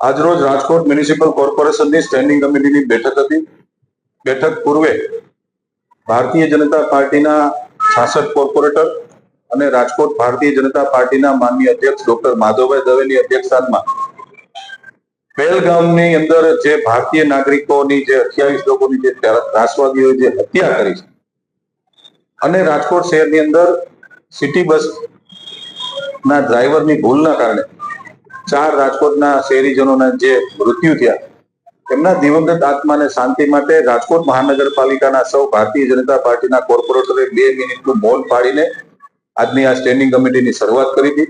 આજરોજ રાજકોટ મ્યુનિસિપલ કોર્પોરેશનની સ્ટેન્ડિંગ કમિટીની બેઠક હતી. બેઠક પૂર્વે ભારતીય જનતા પાર્ટીના છાસઠ કોર્પોરેટર અને રાજકોટ ભારતીય જનતા પાર્ટીના માનનીય અધ્યક્ષ ડોક્ટર માધવભાઈ દવેની અધ્યક્ષતામાં પહેલગામની અંદર જે ભારતીય નાગરિકોની જે અઠ્યાવીસ લોકોની જે ત્રાસવાદીઓએ જે હત્યા કરી છે અને રાજકોટ શહેરની અંદર સિટી બસ ના ડ્રાઈવરની ભૂલના કારણે ચાર રાજકોટના શહેરીજનોના જે મૃત્યુ થયા તેમના દિવંગત આત્માને શાંતિ માટે રાજકોટ મહાનગરપાલિકાના સૌ ભારતીય જનતા પાર્ટીના કોર્પોરેટરે બે મિનિટનું મૌન પાડીને આજની આ સ્ટેન્ડિંગ કમિટીની શરૂઆત કરી હતી.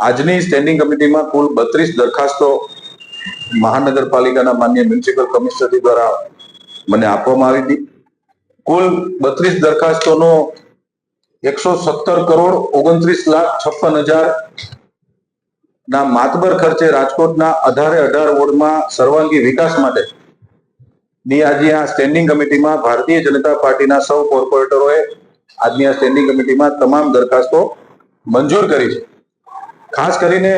આજની સ્ટેન્ડિંગ કમિટીમાં કુલ બત્રીસ દરખાસ્તો મહાનગરપાલિકાના માન્ય મ્યુનિસિપલ કમિશનર દ્વારા મને આપવામાં આવી હતી. કુલ બત્રીસ દરખાસ્તોનો એકસો સત્તર કરોડ ઓગણત્રીસ લાખ છપ્પન હજાર ના માતબર ખર્ચે રાજકોટના અઢારે અઢાર વોર્ડમાં સર્વાંગી વિકાસ માટે ની આજે આ સ્ટેન્ડિંગ કમિટીમાં ભારતીય જનતા પાર્ટીના સૌ કોર્પોરેટરોએ આજની આ સ્ટેન્ડિંગ કમિટીમાં તમામ દરખાસ્તો મંજૂર કરી છે. ખાસ કરીને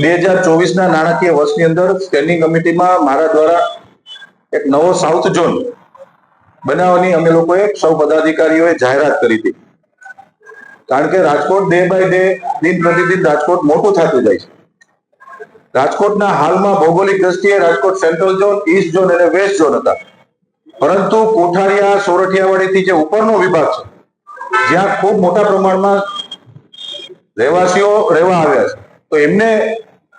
બે હજાર ચોવીસના નાણાકીય વર્ષની અંદર સ્ટેન્ડિંગ કમિટીમાં મારા દ્વારા એક નવો સાઉથ ઝોન બનાવવાની અમે લોકોએ સૌ પદાધિકારીઓએ જાહેરાત કરી હતી. કારણ કે રાજકોટ ડે બાય ડે દિન પ્રતિદિન રાજકોટ મોટું થતું જાય છે. રાજકોટના હાલમાં ભૌગોલિક દ્રષ્ટિએ Rajkot central zone, east zone અને વેસ્ટ ઝોન હતા. પરંતુ કોઠારિયા સોરઠિયાવાડીથી જે ઉપરનો વિભાગ છે, જ્યાં ખૂબ મોટા પ્રમાણમાં રહેવાસીઓ રહેવા આવ્યા છે, તો એમને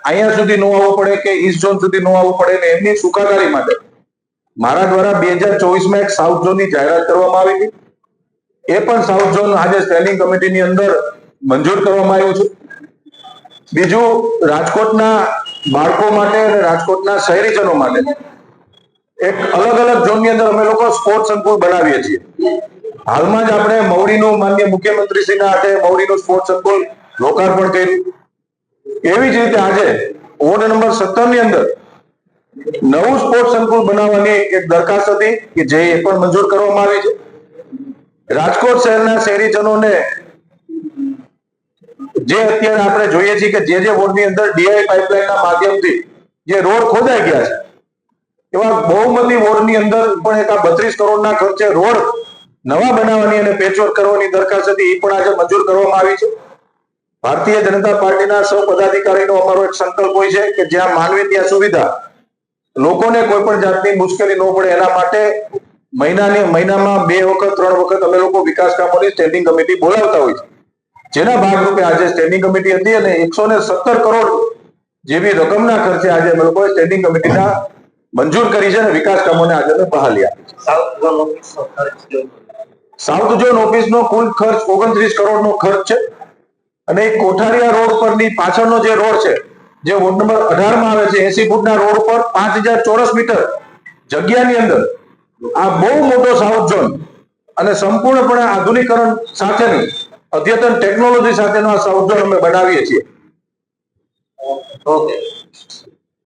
અહીંયા સુધી ન આવવું પડે કે ઈસ્ટ ઝોન સુધી ન આવવું પડે ને એમની સુખાકારી માટે મારા દ્વારા બે હજાર ચોવીસમાં એક સાઉથ ઝોનની જાહેરાત કરવામાં આવી હતી. એ પણ સાઉથ ઝોન આજે સ્ટેન્ડિંગ કમિટીની અંદર મંજૂર કરવામાં આવ્યું છે. બીજું, રાજકોટના બાળકો માટે અને રાજકોટના શહેરીજનો માટે એક અલગ અલગ ઝોનની અંદર અમે લોકો સ્પોર્ટ સંકુલ બનાવીએ છીએ. હાલમાં જ આપણે મૌડીનું માન્ય મુખ્યમંત્રીશ્રીના હાથે મૌડીનું સ્પોર્ટ સંકુલ લોકાર્પણ કર્યું. એવી જ રીતે આજે વોર્ડ નંબર સત્તરની અંદર નવું સ્પોર્ટ સંકુલ બનાવવાની એક દરખાસ્ત હતી કે જે પણ મંજૂર કરવામાં આવી છે. રાજકોટ શહેરના શહેરીજનોને જે અત્યારે આપણે જોઈએ છીએ કે જે જે વોર્ડની અંદર ડીઆઈ પાઇપલાઇનના માધ્યમથી જે રોડ ખોદાઈ ગયા છે, એવા બહુમતી વોર્ડની અંદર પણ એક આ બત્રીસ કરોડના ખર્ચે રોડ નવા બનાવવાની અને પેચવર્ક કરવાની દરખાસ્ત હતી એ પણ આજે મંજૂર કરવામાં આવી છે. ભારતીય જનતા પાર્ટીના સૌ પદાધિકારીનો અમારો એક સંકલ્પ હોય છે કે જ્યાં માનવી ત્યાં સુવિધા લોકોને કોઈ પણ જાતની મુશ્કેલી ન પડે એના માટે મહિનાની મહિનામાં બે વખત ત્રણ વખત અમે લોકો વિકાસ કામોની સ્ટેન્ડિંગ કમિટી બોલાવતા હોય છે. જેના ભાગરૂપે આજે સ્ટેન્ડિંગ કમિટી હતી અને એકસો ને સત્તર કરોડ જેવી રકમના ખર્ચે આજે અમે લોકોએ સ્ટેન્ડિંગ કમિટીના મંજૂર કરી છે અને વિકાસ કામોને આજે અમે બહાલી આપી છે. સાઉથ ઝોન ઓફિસનો સાઉથ ઝોન ઓફિસનો કુલ ખર્ચ ઓગણત્રીસ કરોડનો ખર્ચ છે અને કોઠારિયા રોડ પરની પાછળનો જે રોડ છે જે વોર્ડ નંબર અઢારમાં આવે છે, એસી ફૂટના રોડ પર પાંચ હજાર ચોરસ મીટર જગ્યાની અંદર આ બહુ મોટો સાઉથ ઝોન અને સંપૂર્ણપણે આધુનિકરણ સાથેનું અદ્યતન ટેકનોલોજી સાથેનો આ સાઉથ ઝોન અમે બનાવીએ છીએ. ઓકે